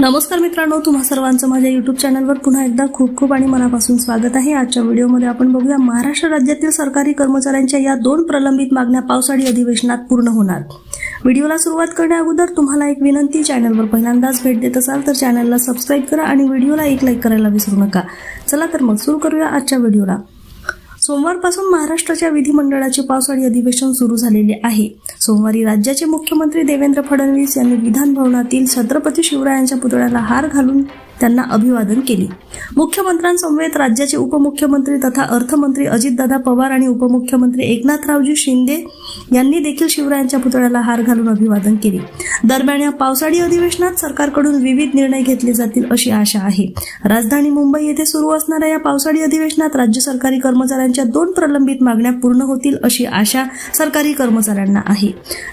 नमस्कार मित्रांनो तुम्हा सर्वांचं माझ्या यूट्यूब चॅनलवर पुन्हा एकदा खूप खूप आणि मनापासून स्वागत आहे. आजच्या व्हिडिओमध्ये आपण बघूया महाराष्ट्र राज्यातील सरकारी कर्मचाऱ्यांच्या या दोन प्रलंबित मागण्या पावसाळी अधिवेशनात पूर्ण होणार. व्हिडिओला सुरुवात करण्या अगोदर तुम्हाला एक विनंती चॅनलवर पहिल्यांदाच भेट देत असाल तर चॅनलला सबस्क्राईब करा आणि व्हिडिओला एक लाईक करायला विसरू नका. चला तर मग सुरू करूया आजच्या व्हिडिओला. सोमवारपासून महाराष्ट्राच्या विधिमंडळाचे पावसाळी अधिवेशन सुरू झालेले आहे. सोमवारी राज्याचे मुख्यमंत्री देवेंद्र फडणवीस यांनी विधानभवनातील छत्रपती शिवरायांच्या पुतळ्याला हार घालून त्यांना अभिवादन केले. मुख्यमंत्र्यांसमवेत राज्याचे उपमुख्यमंत्री तथा अर्थमंत्री अजितदादा पवार आणि उपमुख्यमंत्री एकनाथरावजी शिंदे यांनी देखील शिवरायांच्या पुतळ्याला हार घालून अभिवादन केले. दरम्यान या पावसाळी अधिवेशनात सरकारकडून विविध निर्णय घेतले जातील अशी आशा आहे. राजधानी मुंबई येथे सुरू असणाऱ्या या पावसाळी अधिवेशनात राज्य सरकारी कर्मचाऱ्यांच्या दोन प्रलंबित मागण्या पूर्ण होतील अशी आशा सरकारी कर्मचाऱ्यांना आहे.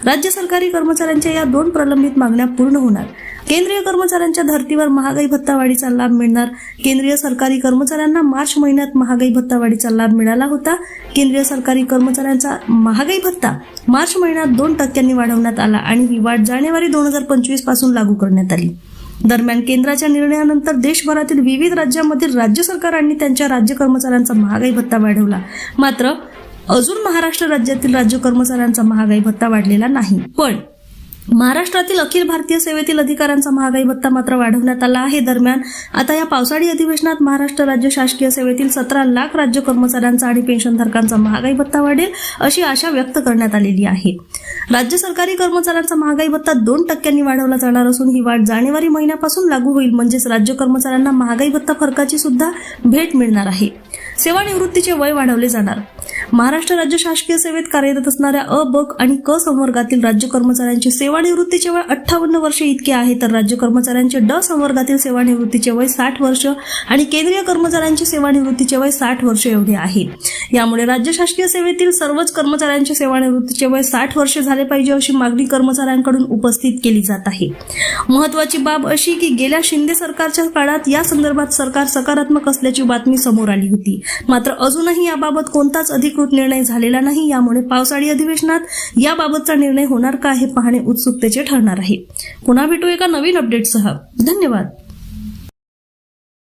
राज्य सरकारी कर्मचाऱ्यांच्या या दोन प्रलंबित मागण्या पूर्ण होणार. केंद्रीय कर्मचाऱ्यांच्या धर्तीवर महागाई भत्ता वाढीचा लाभ मिळणार. केंद्रीय सरकारी कर्मचाऱ्यांना मार्च महिन्यात महागाई भत्ता वाढीचा लाभ मिळाला होता. केंद्रीय सरकारी कर्मचाऱ्यांचा महागाई भत्ता मार्च महिन्यात दोन टक्क्यांनी वाढवण्यात आला आणि ही वाढ जानेवारी दोन हजार पंचवीसपासून लागू करण्यात आली. दरम्यान केंद्राच्या निर्णयानंतर देशभरातील विविध राज्यांमधील राज्य सरकारांनी त्यांच्या राज्य कर्मचाऱ्यांचा महागाई भत्ता वाढवला. मात्र अजून महाराष्ट्र राज्यातील राज्य कर्मचाऱ्यांचा महागाई भत्ता वाढलेला नाही. पण महाराष्ट्रातील अखिल भारतीय सेवेतील अधिकाऱ्यांचा महागाई भत्ता मात्र वाढवण्यात आला आहे. दरम्यान आता या पावसाळी अधिवेशनात महाराष्ट्र राज्य शासकीय सेवेतील सतरा लाख राज्य कर्मचाऱ्यांचा आणि पेन्शनधारकांचा महागाई भत्ता वाढेल अशी आशा व्यक्त करण्यात आलेली आहे. राज्य सरकारी कर्मचाऱ्यांचा महागाई भत्ता दोन टक्क्यांनी वाढवला जाणार असून ही वाढ जानेवारी महिन्यापासून लागू होईल. म्हणजेच राज्य कर्मचाऱ्यांना महागाई भत्ता फरकाची सुद्धा भेट मिळणार आहे. सेवानिवृत्तीचे वय वाढवले जाणार. महाराष्ट्र राज्य शासकीय सेवेत कार्यरत असणाऱ्या अ ब आणि क संवर्गातील राज्य कर्मचाऱ्यांची सेवानिवृत्तीचे वय अठ्ठावन्न वर्षे इतके आहे तर राज्य कर्मचाऱ्यांचे ड संवर्गातील सेवानिवृत्तीचे वय साठ वर्ष आणि केंद्रीय कर्मचाऱ्यांची सेवानिवृत्तीचे वय साठ वर्ष एवढे आहे. यामुळे राज्य शासकीय सेवेतील सर्वच कर्मचाऱ्यांचे सेवानिवृत्तीचे वय साठ वर्षे झाले पाहिजे अशी मागणी कर्मचाऱ्यांकडून उपस्थित केली जात आहे. महत्वाची बाब अशी की गेल्या शिंदे सरकारच्या काळात या संदर्भात सरकार सकारात्मक असल्याची बातमी समोर आली होती. मात्र अजूनही याबाबत कोणताच अधिकृत निर्णय झालेला नाही. यामुळे पावसाळी अधिवेशनात याबाबतचा निर्णय होणार का हे पाहणे उत्सुकतेचे ठरणार आहे. पुन्हा भेटू एका नवीन अपडेटसह धन्यवाद.